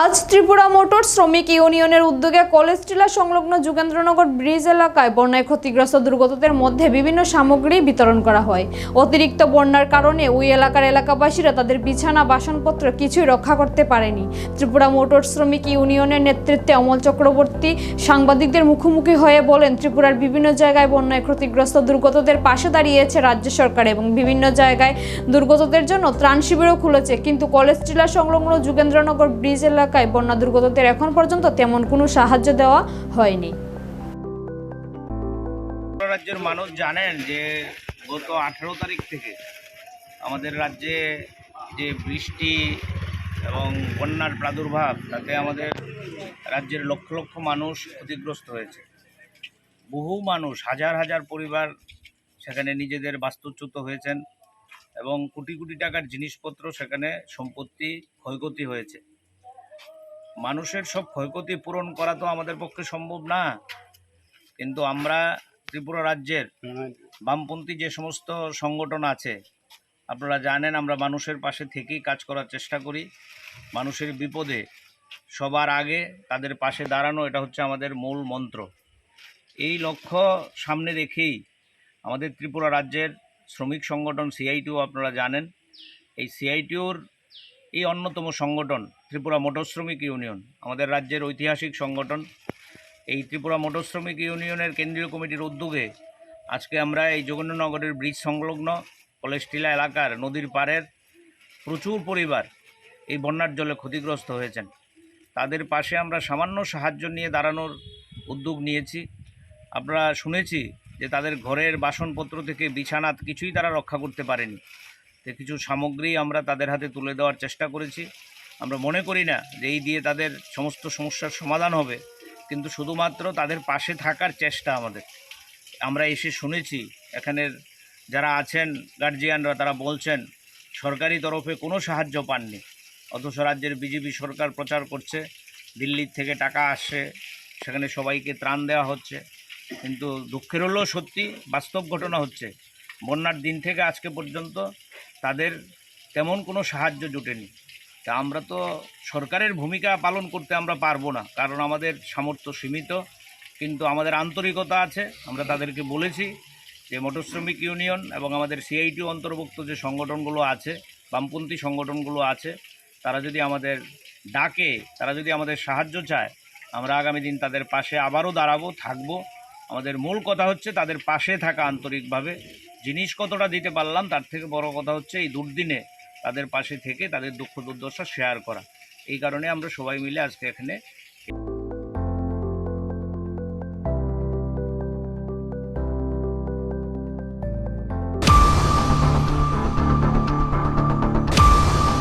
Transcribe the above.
আজ ত্রিপুরা মোটর শ্রমিক ইউনিয়নের উদ্যোগে কলেজ টিলা সংলগ্ন যুগেন্দ্রনগর ব্রিজ এলাকায় বন্যায় ক্ষতিগ্রস্ত দুর্গতদের মধ্যে বিভিন্ন সামগ্রী বিতরণ করা হয়। অতিরিক্ত বন্যার কারণে ওই এলাকার এলাকাবাসীরা তাদের বিছানা, বাসনপত্র কিছুই রক্ষা করতে পারেনি। ত্রিপুরা মোটর শ্রমিক ইউনিয়নের নেতৃত্বে অমল চক্রবর্তী সাংবাদিকদের মুখোমুখি হয়ে বলেন, ত্রিপুরার বিভিন্ন জায়গায় বন্যায় ক্ষতিগ্রস্ত দুর্গতদের পাশে দাঁড়িয়েছে রাজ্য সরকার এবং বিভিন্ন জায়গায় দুর্গতদের জন্য ত্রাণ শিবিরও খুলেছে। কিন্তু কলেজ টিলা সংলগ্ন যুগেন্দ্রনগর ব্রিজ এলাকায় বন্যা দুর্গতদের এখন পর্যন্ত তেমন কোনো সাহায্য দেওয়া হয়নি। রাজ্যের মানুষ জানেন যে গত আঠেরো তারিখ থেকে আমাদের রাজ্যে যে বৃষ্টি এবং বন্যার প্রাদুর্ভাব, তাতে আমাদের রাজ্যের লক্ষ লক্ষ মানুষ ক্ষতিগ্রস্ত হয়েছে। বহু মানুষ, হাজার হাজার পরিবার সেখানে নিজেদের বাস্তুচ্যুত হয়েছেন এবং কোটি কোটি টাকার জিনিসপত্র সেখানে সম্পত্তি ক্ষয়ক্ষতি হয়েছে। মানুষের সব ক্ষয়ক্ষতি পূরণ করা তো আমাদের পক্ষে সম্ভব না। কিন্তু আমরা ত্রিপুরা রাজ্যের বামপন্থী যে সমস্ত সংগঠন আছে, আপনারা জানেন আমরা মানুষের পাশে থেকেই কাজ করার চেষ্টা করি। মানুষের বিপদে সবার আগে তাদের পাশে দাঁড়ানো, এটা হচ্ছে আমাদের মূল মন্ত্র। এই লক্ষ্য সামনে রেখেই আমাদের ত্রিপুরা রাজ্যের শ্রমিক সংগঠন সিআইটিও আপনারা জানেন। এই সিআইটিওর এই অন্যতম সংগঠন ত্রিপুরা মোটর শ্রমিক ইউনিয়ন, আমাদের রাজ্যের ঐতিহাসিক সংগঠন। এই ত্রিপুরা মোটর শ্রমিক ইউনিয়নের কেন্দ্রীয় কমিটির উদ্যোগে আজকে আমরা এই যোগেন্দ্রনগরের ব্রিজ সংলগ্ন কলেজটিলা এলাকার নদীর পাড়ের প্রচুর পরিবার এই বন্যার জলে ক্ষতিগ্রস্ত হয়েছেন। তাদের পাশে আমরা সামান্য সাহায্য নিয়ে দাঁড়ানোর উদ্যোগ নিয়েছি। আমরা শুনেছি যে তাদের ঘরের বাসনপত্র থেকে বিছানা কিছুই তারা রক্ষা করতে পারেনি। তো কিছু সামগ্রী আমরা তাদের হাতে তুলে দেওয়ার চেষ্টা করেছি। আমরা মনে করি না যে এই দিয়ে তাদের সমস্ত সমস্যার সমাধান হবে, কিন্তু শুধুমাত্র তাদের পাশে থাকার চেষ্টা আমাদের। আমরা এসে শুনেছি, এখানের যারা আছেন গার্জিয়ানরা তারা বলছেন, সরকারি তরফে কোনো সাহায্য পাননি। অথচ রাজ্যের বিজেপি সরকার প্রচার করছে, দিল্লির থেকে টাকা আসছে, সেখানে সবাইকে ত্রাণ দেওয়া হচ্ছে। কিন্তু দুঃখের হলেও সত্যি, বাস্তব ঘটনা হচ্ছে, বন্যার দিন থেকে আজকে পর্যন্ত তাদের তেমন কোনো সাহায্য জোটেনি। তা আমরা তো সরকারের ভূমিকা পালন করতে আমরা পারব না, কারণ আমাদের সামর্থ্য সীমিত, কিন্তু আমাদের আন্তরিকতা আছে। আমরা তাদেরকে বলেছি যে মোটর শ্রমিক ইউনিয়ন এবং আমাদের সিআইটি অন্তর্ভুক্ত যে সংগঠনগুলো আছে, বামপন্থী সংগঠনগুলো আছে, তারা যদি আমাদের ডাকে, তারা যদি আমাদের সাহায্য চায়, আমরা আগামী দিন তাদের পাশে আবারও দাঁড়াবো, থাকব। আমাদের মূল কথা হচ্ছে তাদের পাশে থাকা আন্তরিকভাবে। জিনিস কতটা দিতে পারলাম, তার থেকে বড় কথা হচ্ছে এই দুর্দিনে তাদের পাশে থেকে তাদের দুঃখ দুর্দশা শেয়ার করা। এই কারণে আমরা সবাই মিলে আজকে এখানে